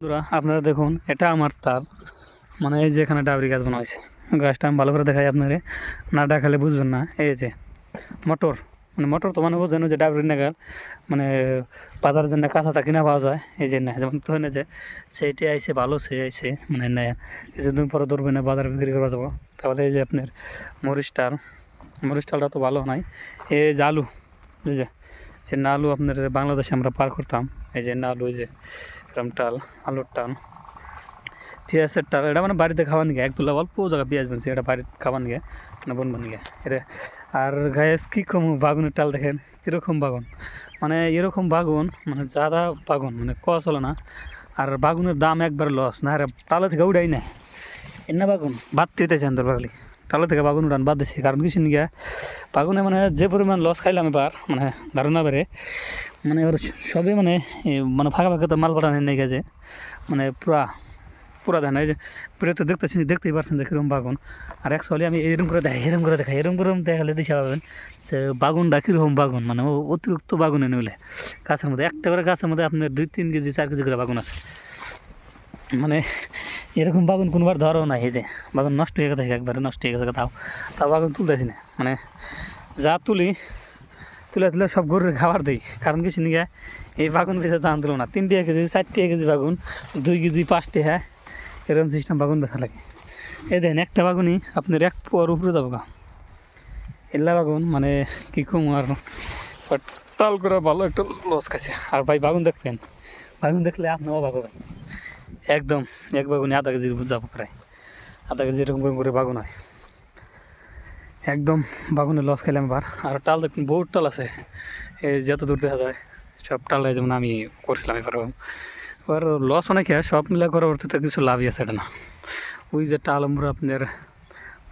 বন্ধুরা, আপনারা দেখুন, এটা আমার তার। মানে এই যে এখানে ডাবরি গাছ বানা হয়েছে। গাছটা আমি ভালো করে দেখাই আপনারে না দেখালে বুঝবেন না। এই যে, মটর। মানে মটর তো মানে বোঝেন যে ডাবরি নাগাল। মানে বাজারে যেন কাঁচাটা কিনা পাওয়া যায়, এই যে না যেমন তো হয় না যে, সেইটি আইসে ভালো সে আইসে মানে কিছুদিন পরে ধরবে না, বাজারে বিক্রি করা যাব। তাহলে এই যে আপনার মরিচ টাল মরিচ টালটা তো ভালো নাই। এই যে আলু যে। না আলু আপনার বাংলাদেশে আমরা পার করতাম। এই যে না আলু এই যে এরম টাল, আলুর টাল। পেঁয়াজের টাল, এটা মানে বাড়িতে খাওয়ান গিয়ে একদুলা অল্প জায়গা পেঁয়াজ বানছে, এটা বাড়িতে খাওয়ান গিয়ে মানে বন বান এটা, আর গায়েস কী কম বাগুনের টাল দেখেন? কীরকম বাগুন? মানে এরকম বাগুন মানে যারা বাগুন মানে ক চলে না, আর বাগুনের দাম একবার লস, না আর টালে থেকে উড়াই না এনা বাগুন? বাদ দিতে চান তোর বাগলি টালে থেকে বাগুন উড়ান বাদ দিছি। কারণ কিছু নিয়ে বাগুনে মানে যে পরিমাণ লস খাইলাম এবার মানে ধারণা বেড়ে মানে ওর সবই মানে মানে ফাঁকা ফাঁকা তো মাল পাঠানো নেই গেছে মানে পুরা পুরা ধান এই যে পুরো তো দেখতেছি দেখতেই পারছেন যে কীরকম বাগুন। আর অ্যাকচুয়ালি আমি এরকম করে দেখাই এরম করে দেখাই এরম করে দেখালে দিশা পাবেন যে বাগুনটা কীরকম বাগুন মানে ও অতিরিক্ত বাগুন এনে নইলে গাছের মধ্যে একটা করে গাছের মধ্যে আপনার দুই, তিন কেজি, চার কেজি করে বাগুন আছে। মানে এরকম বাগুন কোনবার ধরো নাই, এই যে বাগুন নষ্ট হয়ে গেছে, একবারে নষ্ট হয়ে গেছে তাও তাও বাগুন তুলতেছি না মানে যা তুলি, তুলে তুলে সব গরুর খাবার দিই। কারণ কিছু নিয়ে এই বাগুন বেচে দাম দিল না। তিন টাকা কেজি চার টাকা কেজি বাগুন, দুই কেজি পাঁচ টাকা এরকম সিস্টেম বাগুন বেচা লাগে। এই দেন একটা বাগুনই আপনার এক পোয়ার উপরে যাব গা। এল্লা বাগুন মানে কী কম আর টাল করে ভালো একটা লস খাইছে। আর ভাই বাগুন দেখবেন, বাগুন দেখলে আপনি অবাক হবেন। একদম এক বাগুনে আধা কেজির যাব প্রায় আধা কেজি এরকম করে বাগুন হয়। একদম বাগুনে লস খেলাম এবার। আর টাল দেখুন, বহুত টাল আছে। এই যত দূর দেখা যায়, সব টাল যেমন আমি করছিলাম এবার। এবার লস অনেকে সব মিলে করার অর্থে কিছু লাভই আছে, এটা না। ওই যে টাল আমরা আপনার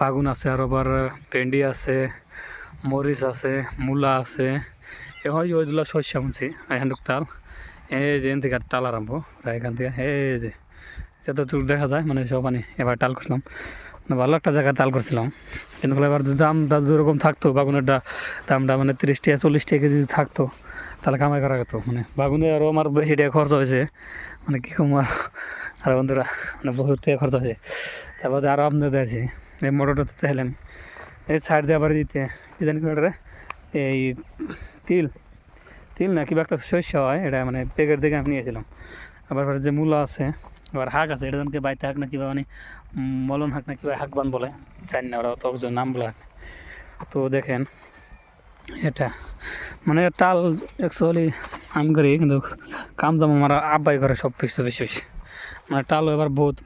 বাগুন আছে, আর আবার ভেন্ডি আছে, মরিচ আছে, মূলা আছে। এ হয়, ওইগুলো শস্য বুনছি, এখান তাল এই যে এখান থেকে আর টাল আরম্ভ, প্রায় এখান থেকে। এই যে, যত দূর দেখা যায় মানে সব মানে এবার টাল করলাম মানে ভালো একটা জায়গায় তাল করছিলাম। কিন্তু এবার যদি দামটা যেরকম থাকতো বাগুনের দা- দামটা মানে তিরিশ টাকা চল্লিশ টাকা কেজি যদি থাকতো, তাহলে কামাই করা যেত। মানে বাগুনে আরও আমার বেশি টাকা খরচ হয়েছে। মানে কী কম আর বন্ধুরা মানে বহুত টাকা খরচ হয়েছে। তারপরে আরও আপনাদের দিয়েছি এই মোটরটা তো চাইলাম এই সাইড দিয়ে আবার দিতে কি জানি এই তিল। তিল না, কিবা একটা শস্য হয়, এটা মানে পেকের দিকে আমি নিয়েছিলাম। আবার যে মূলা আছে, আবার হাঁক আছে, এটা জনকে বাইতে হাঁক না, কিবা মানে মলন হাঁক না, কিবা হাঁক বান বলে, জানি না ওরা অত নাম বলে তো দেখেন, এটা মানে টাল অ্যাকচুয়ালি আমি করি, কিন্তু কাম জাম আমার আব্বাই করে সব কিছু বেশি বেশি। মানে টালও এবার বহুত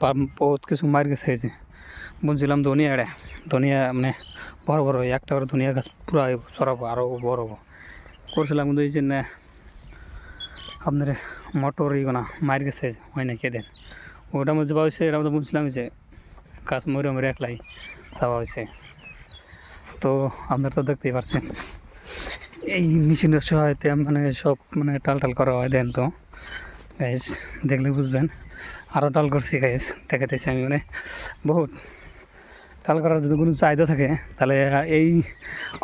বহুত কিছু মার গেছে হয়েছে বুঝছিলাম ধনিয়া, এটা। ধনিয়া মানে বড় বড় একটা করে ধনিয়া গাছ পুরো সরাবো আরও বড় হব। করছিলাম, কিন্তু এই জন্য আপনার মটর ইগোনা মার গেছে, হয় না কে দেন ওটার মধ্যে যাওয়া হয়েছে এটার মধ্যে বুঝছিলাম যে গাছ মরে মরে একলাই চাওয়া হয়েছে। তো আপনারা তো দেখতেই পারছেন, এই মেশিনের সহায়তে মানে সব মানে টাল টাল করা হয়, দেন তো। গাইজ দেখলে বুঝবেন আরও টাল করছি গাইজ দেখাতেছি আমি মানে বহুত। টাল করার যদি কোনো চাহিদা থাকে, তাহলে এই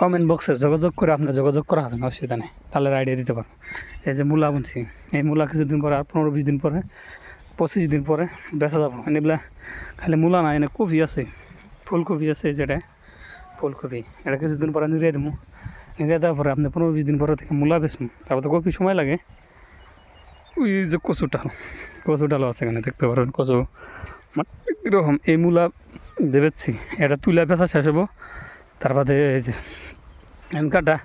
কমেন্ট বক্সে যোগাযোগ করে আপনার যোগাযোগ করা হবে না অসুবিধা নেই। তাহলে আইডিয়া দিতে পারব। এই যে মূলা বুনছি, এই মূলা কিছুদিন পরে, আর পনেরো বিশ দিন পরে, পঁচিশ দিন পরে বেচা যাব। এনেগুলা খালি মূলা না, এনে কপি আছে। ফুলকপি আছে যেটা ফুলকপি। এটা কিছুদিন পরে নিরিয়ে দেবো নিরিয়ে দেওয়ার পরে আপনি পনেরো বিশ দিন পরে থেকে মূলা বেচবো তারপর তো কপি সময় লাগে। ওই যে কচু ডাল কচু ডালও আছে এখানে, দেখতে পারবেন। কচু মানে এরকম এই মূলা যে এটা তুলে বেচা শেষ হব তারপরে এই যে এনকাটা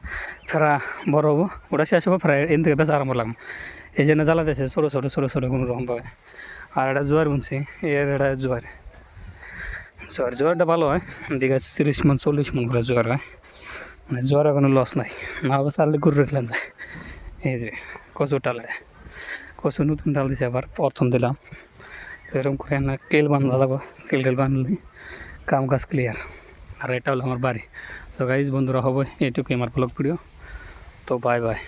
ফেরা বড় হব ওটা শেষ হব ফেরা এন থেকে বেচা আরম্ভ লাগবো। এই জন্য জ্বালা যাচ্ছে ছোটো ছোটো ছোটো ছোটো কোনো রকম পাবে আর এটা জোয়ার বুনছি, এর এটা জোয়ার। জোয়ার, জোয়ারটা ভালো হয়। বিঘা তিরিশ মন, চল্লিশ মন করে জোয়ার হয়। মানে জোয়ারে কোনো লস নাই। না হবে চাললে গরু রাখলেন যায় এই যে কচু ডালে, কচু নতুন ডাল দিছে আবার, প্রথম দিলাম। এরকম করে না কেল বান্ধা লাগবো কেল টেল বাঁধলে কাম কাজ ক্লিয়ার আর এটা হলো আমার বাড়ি। তো গাইজ বন্ধুরা, হবে এইটুকুই আমার ব্লগ ভিডিও তো বাই বাই